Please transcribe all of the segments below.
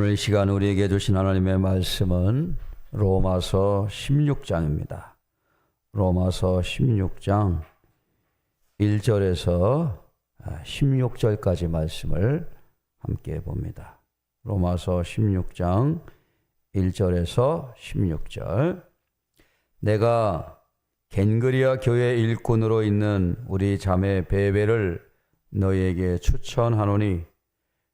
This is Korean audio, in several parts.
오늘 이 시간 우리에게 주신 하나님의 말씀은 로마서 16장입니다. 로마서 16장 1절에서 16절까지 말씀을 함께 봅니다. 로마서 16장 1절에서 16절. 내가 겐그리아 교회 일꾼으로 있는 우리 자매 베베를 너희에게 추천하노니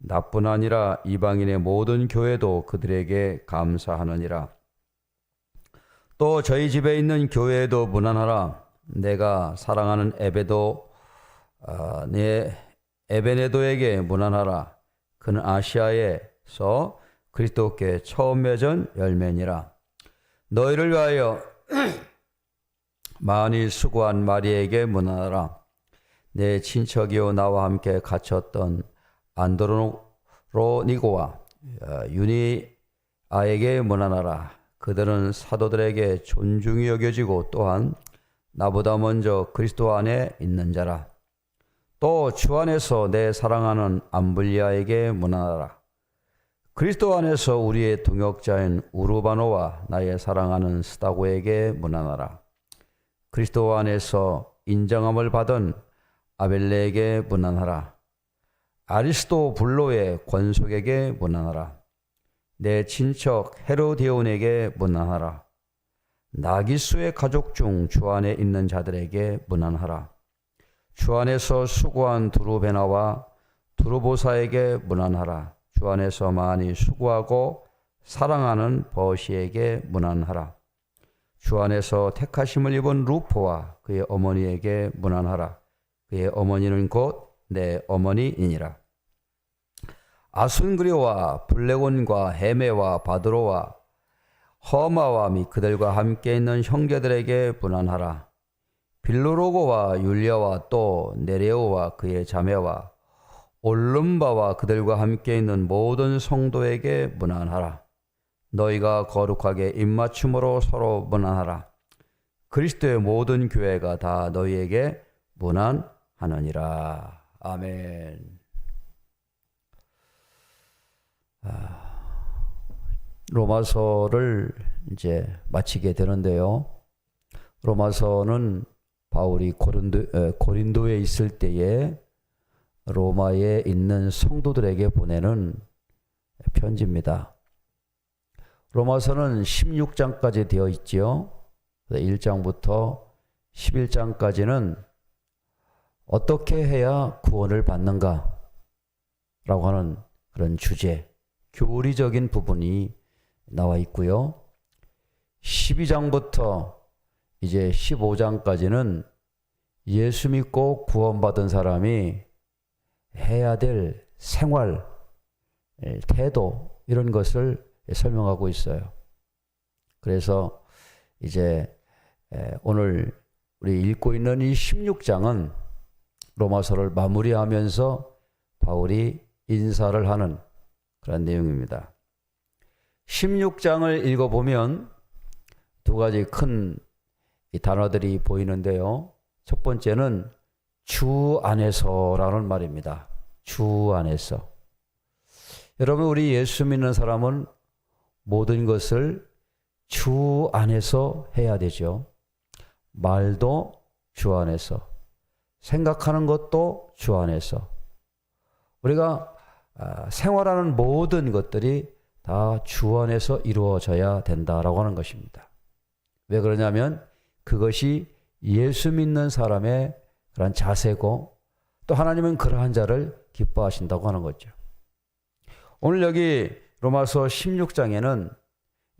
나뿐 아니라 이방인의 모든 교회도 그들에게 감사하느니라. 또 저희 집에 있는 교회에도 문안하라. 내가 사랑하는 에베도 어, 내 에베네도에게 문안하라. 그는 아시아에서 그리스도께 처음 맺은 열매니라. 너희를 위하여 많이 수고한 마리에게 문안하라. 내 친척이요 나와 함께 갇혔던 안드로니고와 어, 유니아에게 문안하라. 그들은 사도들에게 존중이 여겨지고 또한 나보다 먼저 그리스도 안에 있는 자라. 또 주 안에서 내 사랑하는 암블리아에게 문안하라. 그리스도 안에서 우리의 동역자인 우르바노와 나의 사랑하는 스다고에게 문안하라. 그리스도 안에서 인정함을 받은 아벨레에게 문안하라. 아리스도 불로의 권속에게 문안하라. 내 친척 헤로디온에게 문안하라. 나기수의 가족 중 주 안에 있는 자들에게 문안하라. 주 안에서 수고한 두루베나와 두루보사에게 문안하라. 주 안에서 많이 수고하고 사랑하는 버시에게 문안하라. 주 안에서 택하심을 입은 루포와 그의 어머니에게 문안하라. 그의 어머니는 곧 내 어머니이니라. 아순그리와 블레곤과 헤메와 바드로와 허마와 및 그들과 함께 있는 형제들에게 문안하라. 빌로로고와 율리아와 또 네레오와 그의 자매와 올름바와 그들과 함께 있는 모든 성도에게 문안하라. 너희가 거룩하게 입맞춤으로 서로 문안하라. 그리스도의 모든 교회가 다 너희에게 문안하느니라. 아멘. 로마서를 이제 마치게 되는데요. 로마서는 바울이 고린도, 에, 고린도에 있을 때에 로마에 있는 성도들에게 보내는 편지입니다. 로마서는 16장까지 되어 있지요. 1장부터 11장까지는 어떻게 해야 구원을 받는가? 라고 하는 그런 주제, 교리적인 부분이 나와 있고요. 12장부터 이제 15장까지는 예수 믿고 구원받은 사람이 해야 될 생활, 태도, 이런 것을 설명하고 있어요. 그래서 이제 오늘 우리 읽고 있는 이 16장은 로마서를 마무리하면서 바울이 인사를 하는 그런 내용입니다. 16장을 읽어보면 두 가지 큰 단어들이 보이는데요. 첫 번째는 주 안에서라는 말입니다. 주 안에서. 여러분, 우리 예수 믿는 사람은 모든 것을 주 안에서 해야 되죠. 말도 주 안에서. 생각하는 것도 주 안에서. 우리가 생활하는 모든 것들이 다 주 안에서 이루어져야 된다라고 하는 것입니다. 왜 그러냐면 그것이 예수 믿는 사람의 그런 자세고 또 하나님은 그러한 자를 기뻐하신다고 하는 거죠. 오늘 여기 로마서 16장에는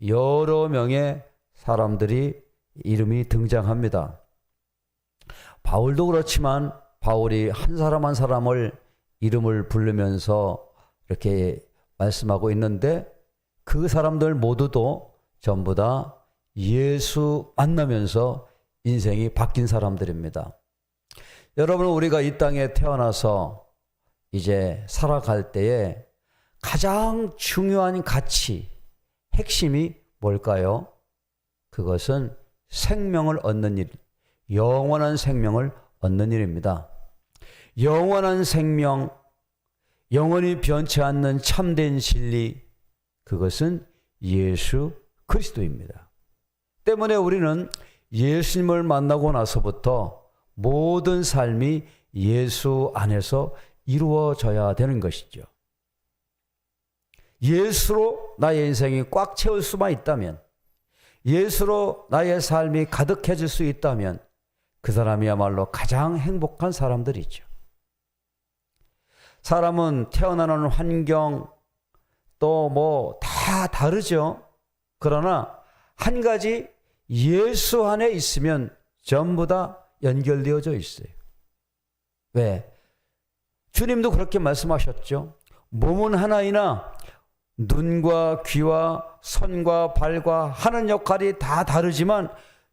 여러 명의 사람들이 이름이 등장합니다. 바울도 그렇지만 바울이 한 사람 한 사람을 이름을 부르면서 이렇게 말씀하고 있는데 그 사람들 모두도 전부 다 예수 만나면서 인생이 바뀐 사람들입니다. 여러분, 우리가 이 땅에 태어나서 이제 살아갈 때에 가장 중요한 가치, 핵심이 뭘까요? 그것은 생명을 얻는 일, 영원한 생명을 얻는 일입니다. 영원한 생명, 영원히 변치 않는 참된 진리, 그것은 예수 그리스도입니다. 때문에 우리는 예수님을 만나고 나서부터 모든 삶이 예수 안에서 이루어져야 되는 것이죠. 예수로 나의 인생이 꽉 채울 수만 있다면, 예수로 나의 삶이 가득해질 수 있다면, 그 사람이야말로 가장 행복한 사람들이죠. 사람은 태어나는 환경, 또 뭐 다 다르죠. 그러나 한 가지 예수 안에 있으면 전부 다 연결되어져 있어요. 왜? 주님도 그렇게 말씀하셨죠. 몸은 하나이나 눈과 귀와 손과 발과 하는 역할이 다 다르지만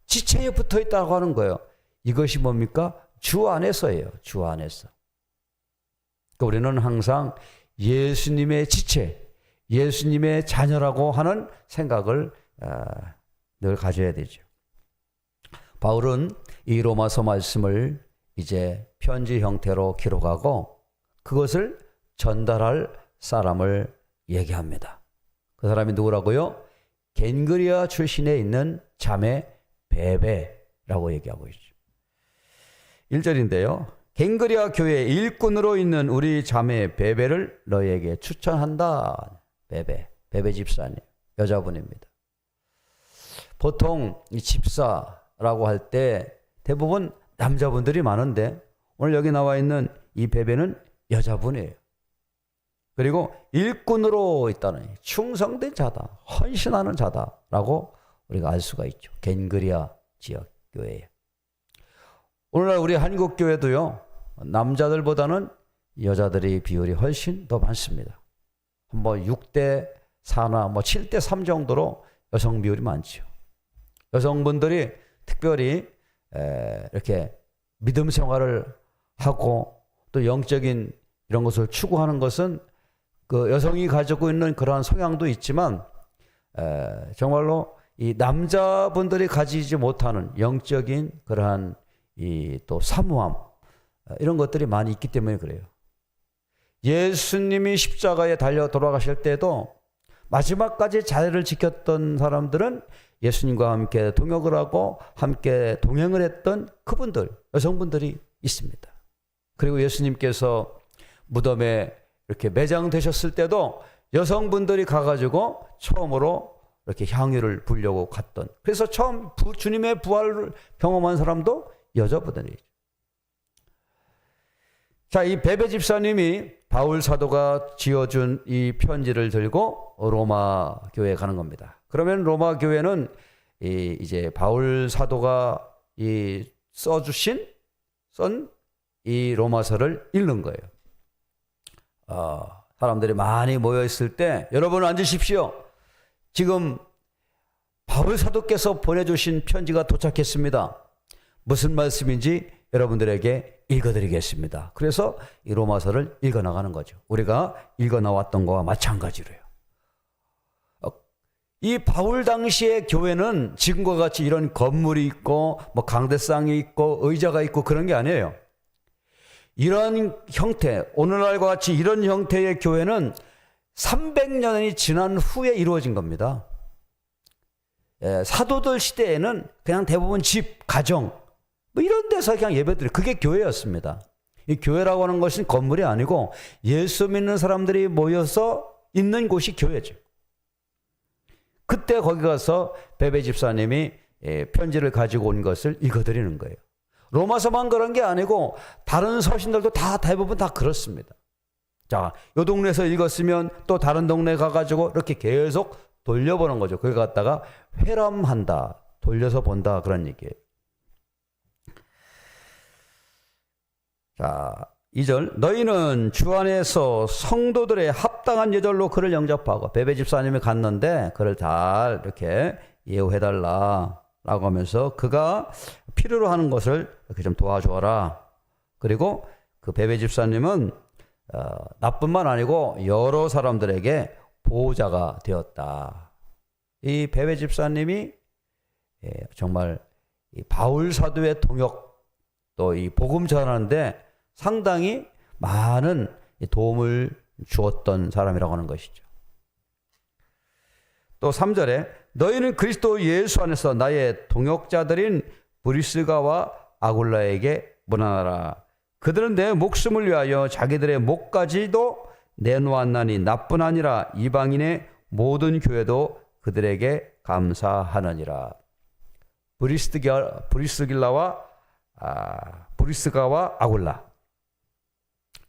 지체에 붙어 있다고 하는 거예요. 이것이 뭡니까? 주 안에서예요. 주 안에서. 그러니까 우리는 항상 예수님의 지체, 예수님의 자녀라고 하는 생각을 아, 늘 가져야 되죠. 바울은 이 로마서 말씀을 이제 편지 형태로 기록하고 그것을 전달할 사람을 얘기합니다. 그 사람이 누구라고요? 겐그리아 출신에 있는 자매 베베라고 얘기하고 있죠. 1절인데요. 겐그리아 교회 일꾼으로 있는 우리 자매 베베를 너에게 추천한다. 베베, 베베 집사님, 여자분입니다. 보통 이 집사라고 할 때 대부분 남자분들이 많은데 오늘 여기 나와 있는 이 베베는 여자분이에요. 그리고 일꾼으로 있다는 충성된 자다, 헌신하는 자다라고 우리가 알 수가 있죠. 겐그리아 지역 교회에. 오늘날 우리 한국 교회도요 남자들보다는 여자들의 비율이 훨씬 더 많습니다. 뭐 6대 4나 뭐 7대 3 정도로 여성 비율이 많죠. 여성분들이 특별히 이렇게 믿음 생활을 하고 또 영적인 이런 것을 추구하는 것은 그 여성이 가지고 있는 그러한 성향도 있지만 정말로 이 남자분들이 가지지 못하는 영적인 그러한 이 또 사무함 이런 것들이 많이 있기 때문에 그래요. 예수님이 십자가에 달려 돌아가실 때도 마지막까지 자리를 지켰던 사람들은 예수님과 함께 동역을 하고 함께 동행을 했던 그분들, 여성분들이 있습니다. 그리고 예수님께서 무덤에 이렇게 매장되셨을 때도 여성분들이 가가지고 처음으로 이렇게 향유를 불려고 갔던. 그래서 처음 주님의 부활을 경험한 사람도 여자분들이죠. 자, 이 베베 집사님이 바울 사도가 지어준 이 편지를 들고 로마 교회에 가는 겁니다. 그러면 로마 교회는 이 이제 바울 사도가 이 써주신 쓴이 로마서를 읽는 거예요. 어, 사람들이 많이 모여 있을 때 여러분 앉으십시오. 지금 바울 사도께서 보내주신 편지가 도착했습니다. 무슨 말씀인지 여러분들에게 읽어드리겠습니다. 그래서 이 로마서를 읽어나가는 거죠. 우리가 읽어나왔던 거와 마찬가지로요. 어, 이 바울 당시의 교회는 지금과 같이 이런 건물이 있고 뭐 강대상이 있고 의자가 있고 그런 게 아니에요. 이런 형태, 오늘날과 같이 이런 형태의 교회는 300년이 지난 후에 이루어진 겁니다. 예, 사도들 시대에는 그냥 대부분 집, 가정, 뭐 이런 데서 그냥 예배드려. 그게 교회였습니다. 이 교회라고 하는 것은 건물이 아니고 예수 믿는 사람들이 모여서 있는 곳이 교회죠. 그때 거기 가서 베베 집사님이 예, 편지를 가지고 온 것을 읽어드리는 거예요. 로마서만 그런 게 아니고 다른 서신들도 다 대부분 다 그렇습니다. 자, 요 동네에서 읽었으면 또 다른 동네 가가지고 이렇게 계속 돌려보는 거죠. 그걸 갖다가 회람한다, 돌려서 본다 그런 얘기예요. 자, 2절 너희는 주 안에서 성도들의 합당한 예절로 그를 영접하고 베베 집사님이 갔는데 그를 잘 이렇게 예우해 달라 라고 하면서 그가 필요로 하는 것을 이렇게 좀 도와줘라. 그리고 그 베베 집사님은 어, 나뿐만 아니고 여러 사람들에게 보호자가 되었다. 이 베베 집사님이 예, 정말 이 바울 사도의 동역 또 이 복음 전하는데 상당히 많은 이 도움을 주었던 사람이라고 하는 것이죠. 또 3절에 너희는 그리스도 예수 안에서 나의 동역자들인 브리스가와 아굴라에게 문안하라. 그들은 내 목숨을 위하여 자기들의 목까지도 내놓았나니 나뿐 아니라 이방인의 모든 교회도 그들에게 감사하느니라. 브리스길, 브리스길라와 아, 브리스가와 아굴라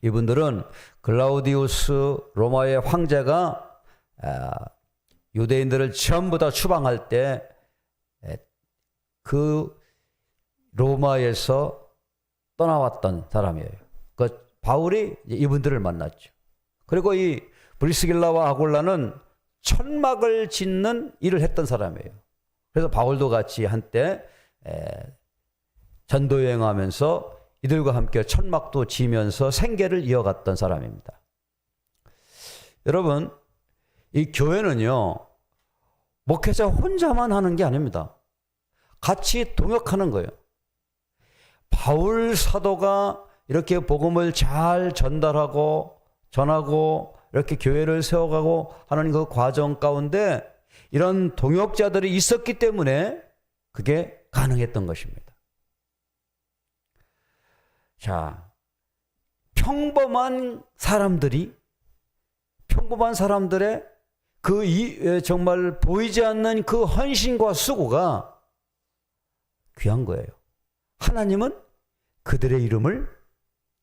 이분들은 글라우디우스 로마의 황제가 아, 유대인들을 전부 다 추방할 때 그 로마에서 떠나왔던 사람이에요. 그 바울이 이분들을 만났죠. 그리고 이 브리스길라와 아굴라는 천막을 짓는 일을 했던 사람이에요. 그래서 바울도 같이 한때 전도 여행하면서 이들과 함께 천막도 지면서 생계를 이어갔던 사람입니다. 여러분, 이 교회는요, 목회자 혼자만 하는 게 아닙니다. 같이 동역하는 거예요. 바울 사도가 이렇게 복음을 잘 전달하고 전하고 이렇게 교회를 세워가고 하는 그 과정 가운데 이런 동역자들이 있었기 때문에 그게 가능했던 것입니다. 자, 평범한 사람들이 평범한 사람들의 그 이, 정말 보이지 않는 그 헌신과 수고가 귀한 거예요. 하나님은 그들의 이름을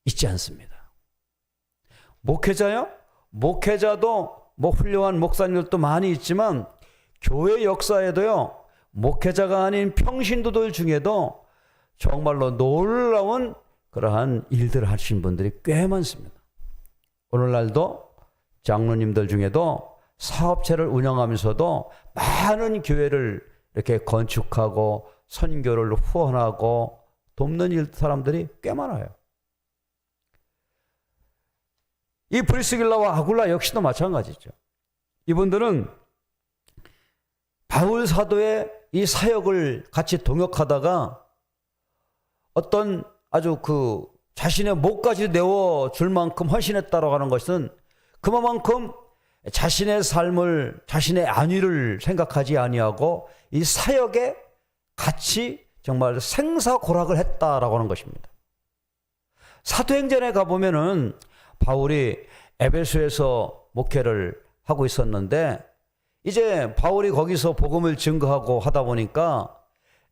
잊지 않습니다. 목회자요? 목회자도 뭐 훌륭한 목사님들도 많이 있지만 교회 역사에도요. 목회자가 아닌 평신도들 중에도 정말로 놀라운 그러한 일들을 하신 분들이 꽤 많습니다. 오늘날도 장로님들 중에도 사업체를 운영하면서도 많은 교회를 이렇게 건축하고 선교를 후원하고 돕는 일 사람들이 꽤 많아요. 이 브리스길라와 아굴라 역시도 마찬가지죠. 이분들은 바울 사도의 이 사역을 같이 동역하다가 어떤 아주 그 자신의 목까지 내어 줄 만큼 헌신했다라고 하는 것은 그만큼 자신의 삶을 자신의 안위를 생각하지 아니하고 이 사역에 같이 정말 생사고락을 했다라고 하는 것입니다. 사도행전에 가 보면은 바울이 에베소에서 목회를 하고 있었는데 이제 바울이 거기서 복음을 증거하고 하다 보니까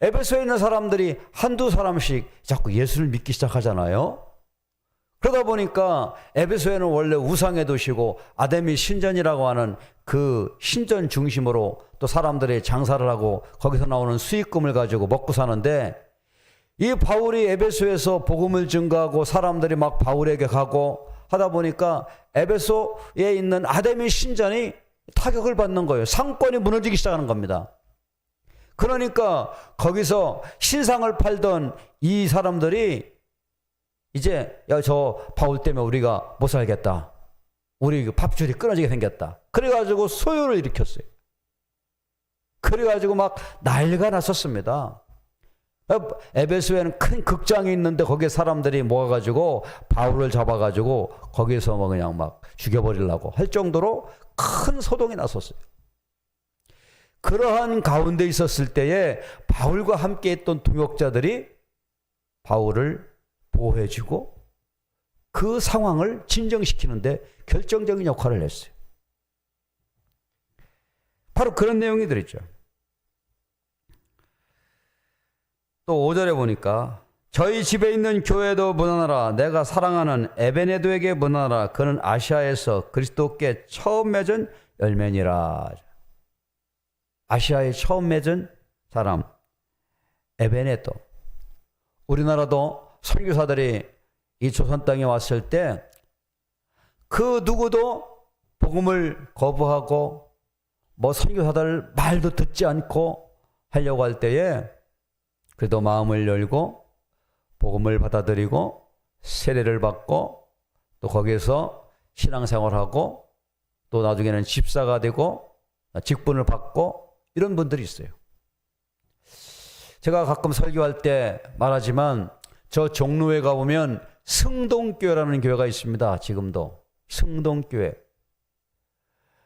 에베소에 있는 사람들이 한두 사람씩 자꾸 예수를 믿기 시작하잖아요. 그러다 보니까 에베소에는 원래 우상의 도시고 아데미 신전이라고 하는 그 신전 중심으로 또 사람들이 장사를 하고 거기서 나오는 수익금을 가지고 먹고 사는데 이 바울이 에베소에서 복음을 증거하고 사람들이 막 바울에게 가고 하다 보니까 에베소에 있는 아데미 신전이 타격을 받는 거예요. 상권이 무너지기 시작하는 겁니다. 그러니까 거기서 신상을 팔던 이 사람들이 이제 야 저 바울 때문에 우리가 못 살겠다. 우리 그 밥줄이 끊어지게 생겼다. 그래가지고 소요를 일으켰어요. 그래가지고 막 난리가 났었습니다. 에베소에는 큰 극장이 있는데 거기에 사람들이 모아가지고 바울을 잡아가지고 거기서 뭐 그냥 막 죽여버리려고 할 정도로 큰 소동이 났었어요. 그러한 가운데 있었을 때에 바울과 함께 했던 동역자들이 바울을 보호해주고 그 상황을 진정시키는데 결정적인 역할을 했어요. 바로 그런 내용이 들있죠. 또 5절에 보니까 저희 집에 있는 교회도 문안하라 내가 사랑하는 에베네도에게 문안하라 그는 아시아에서 그리스도께 처음 맺은 열매니라 아시아에 처음 맺은 사람 에베네도 우리나라도 선교사들이 이 조선 땅에 왔을 때 그 누구도 복음을 거부하고 뭐 선교사들 말도 듣지 않고 하려고 할 때에 그래도 마음을 열고 복음을 받아들이고 세례를 받고 또 거기에서 신앙생활하고 또 나중에는 집사가 되고 직분을 받고 이런 분들이 있어요. 제가 가끔 설교할 때 말하지만 저 종로에 가보면 승동교회라는 교회가 있습니다. 지금도 승동교회.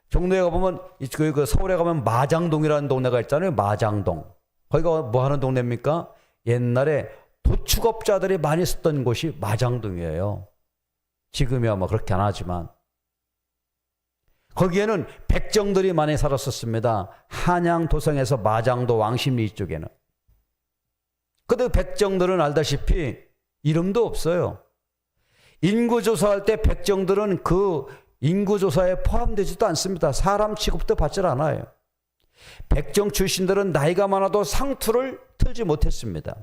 종로에 가보면 그, 그 서울에 가면 마장동이라는 동네가 있잖아요. 마장동. 거기가 뭐 하는 동네입니까? 옛날에 도축업자들이 많이 쓰던 곳이 마장동이에요. 지금이야 뭐 그렇게 안 하지만. 거기에는 백정들이 많이 살았었습니다. 한양 도성에서 마장도 왕십리 이쪽에는. 근데 백정들은 알다시피 이름도 없어요. 인구조사할 때 백정들은 그 인구조사에 포함되지도 않습니다. 사람 취급도 받질 않아요. 백정 출신들은 나이가 많아도 상투를 틀지 못했습니다.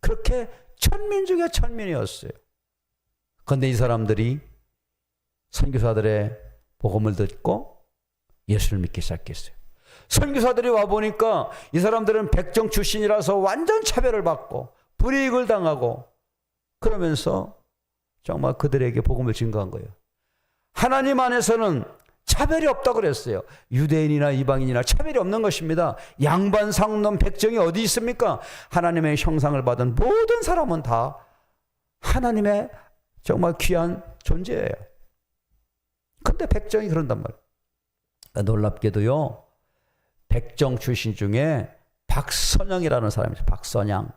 그렇게 천민 중에 천민이었어요. 그런데 이 사람들이 선교사들의 복음을 듣고 예수를 믿기 시작했어요. 선교사들이 와 보니까 이 사람들은 백정 출신이라서 완전 차별을 받고 불이익을 당하고 그러면서 정말 그들에게 복음을 증거한 거예요. 하나님 안에서는 차별이 없다고 그랬어요. 유대인이나 이방인이나 차별이 없는 것입니다. 양반, 상놈, 백정이 어디 있습니까? 하나님의 형상을 받은 모든 사람은 다 하나님의 정말 귀한 존재예요. 근데 백정이 그런단 말이에요. 놀랍게도요, 백정 출신 중에 박선영이라는 사람이 있어요. 박선양.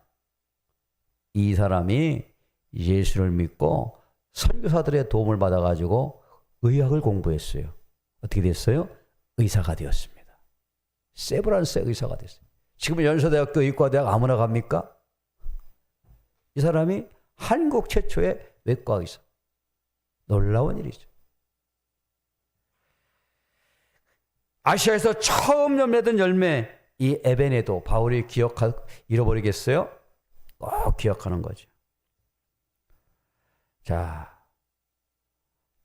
이 사람이 예수를 믿고 선교사들의 도움을 받아가지고 의학을 공부했어요. 어떻게 됐어요? 의사가 되었습니다. 세브란스의 의사가 됐어요. 지금 연세대학교 의과대학 아무나 갑니까? 이 사람이 한국 최초의 외과 의사. 놀라운 일이죠. 아시아에서 처음 열매된 열매, 이 에벤에도 바울이 기억할, 잃어버리겠어요? 꼭 기억하는 거죠. 자,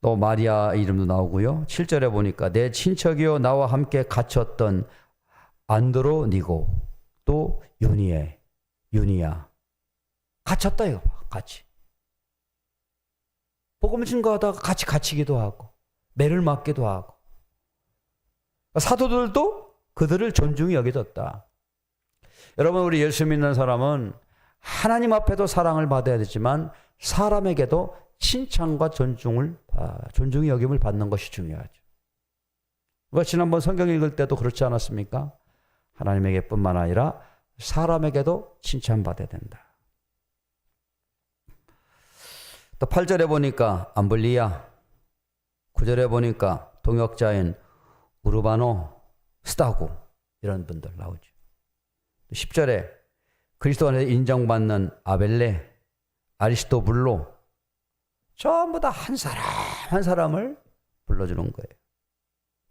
또 마리아 이름도 나오고요. 7절에 보니까 내 친척이요 나와 함께 갇혔던 안드로니고 또 유니에 유니야 갇혔다 이거 봐 같이 복음을 증거하다가 같이 갇히기도 하고 매를 맞기도 하고 사도들도 그들을 존중히 여겨졌다. 여러분 우리 예수 믿는 사람은 하나님 앞에도 사랑을 받아야 되지만 사람에게도 칭찬과 존중을 존중의 여김을 받는 것이 중요하죠. 그 지난번 성경 읽을 때도 그렇지 않았습니까? 하나님에게 뿐만 아니라 사람에게도 칭찬받아야 된다. 또 8절에 보니까 암블리아, 9절에 보니까 동역자인 우르바노, 스타고 이런 분들 나오죠. 10절에 그리스도 안에 인정받는 아벨레, 아리스토블로 전부 다 한 사람 한 사람을 불러주는 거예요.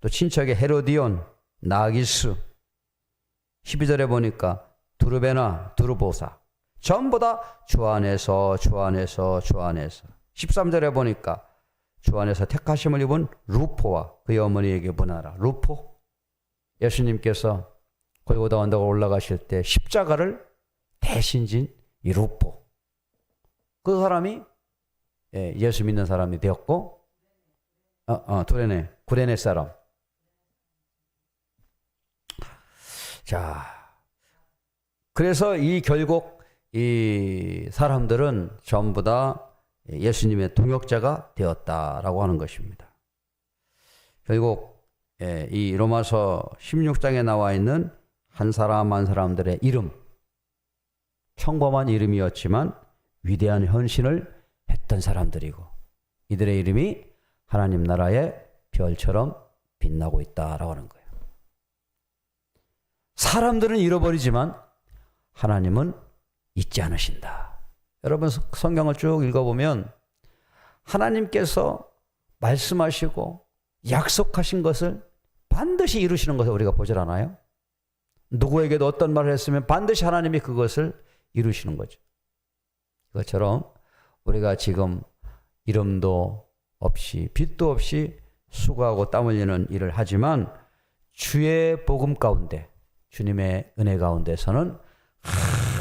또 친척의 헤로디온, 나기스 12절에 보니까 두르베나, 두르보사 전부 다 주 안에서 주 안에서 주 안에서 13절에 보니까 주 안에서 택하심을 입은 루포와 그의 어머니에게 문하라. 루포 예수님께서 골고다 언덕을 올라가실 때 십자가를 대신 진 이 루포 그 사람이 예, 예수 믿는 사람이 되었고, 어, 어, 두레네, 구레네 사람. 자, 그래서 이 결국 이 사람들은 전부 다 예수님의 동역자가 되었다라고 하는 것입니다. 결국 예, 이 로마서 16장에 나와 있는 한 사람 한 사람들의 이름, 평범한 이름이었지만 위대한 헌신을 했던 사람들이고 이들의 이름이 하나님 나라의 별처럼 빛나고 있다라고 하는 거예요. 사람들은 잃어버리지만 하나님은 잊지 않으신다. 여러분 성경을 쭉 읽어보면 하나님께서 말씀하시고 약속하신 것을 반드시 이루시는 것을 우리가 보질 않아요? 누구에게도 어떤 말을 했으면 반드시 하나님이 그것을 이루시는 거죠. 그것처럼 우리가 지금 이름도 없이 빛도 없이 수고하고 땀 흘리는 일을 하지만 주의 복음 가운데 주님의 은혜 가운데서는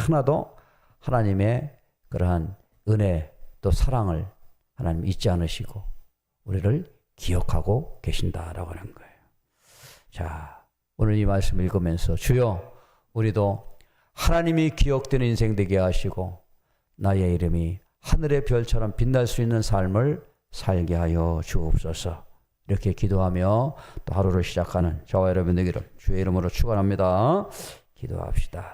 하나도 하나님의 그러한 은혜 또 사랑을 하나님 잊지 않으시고 우리를 기억하고 계신다라고 하는 거예요. 자, 오늘 이 말씀 읽으면서 주여 우리도 하나님이 기억되는 인생 되게 하시고 나의 이름이 하늘의 별처럼 빛날 수 있는 삶을 살게 하여 주옵소서. 이렇게 기도하며 또 하루를 시작하는 저와 여러분 되기를 주의 이름으로 축원합니다. 기도합시다.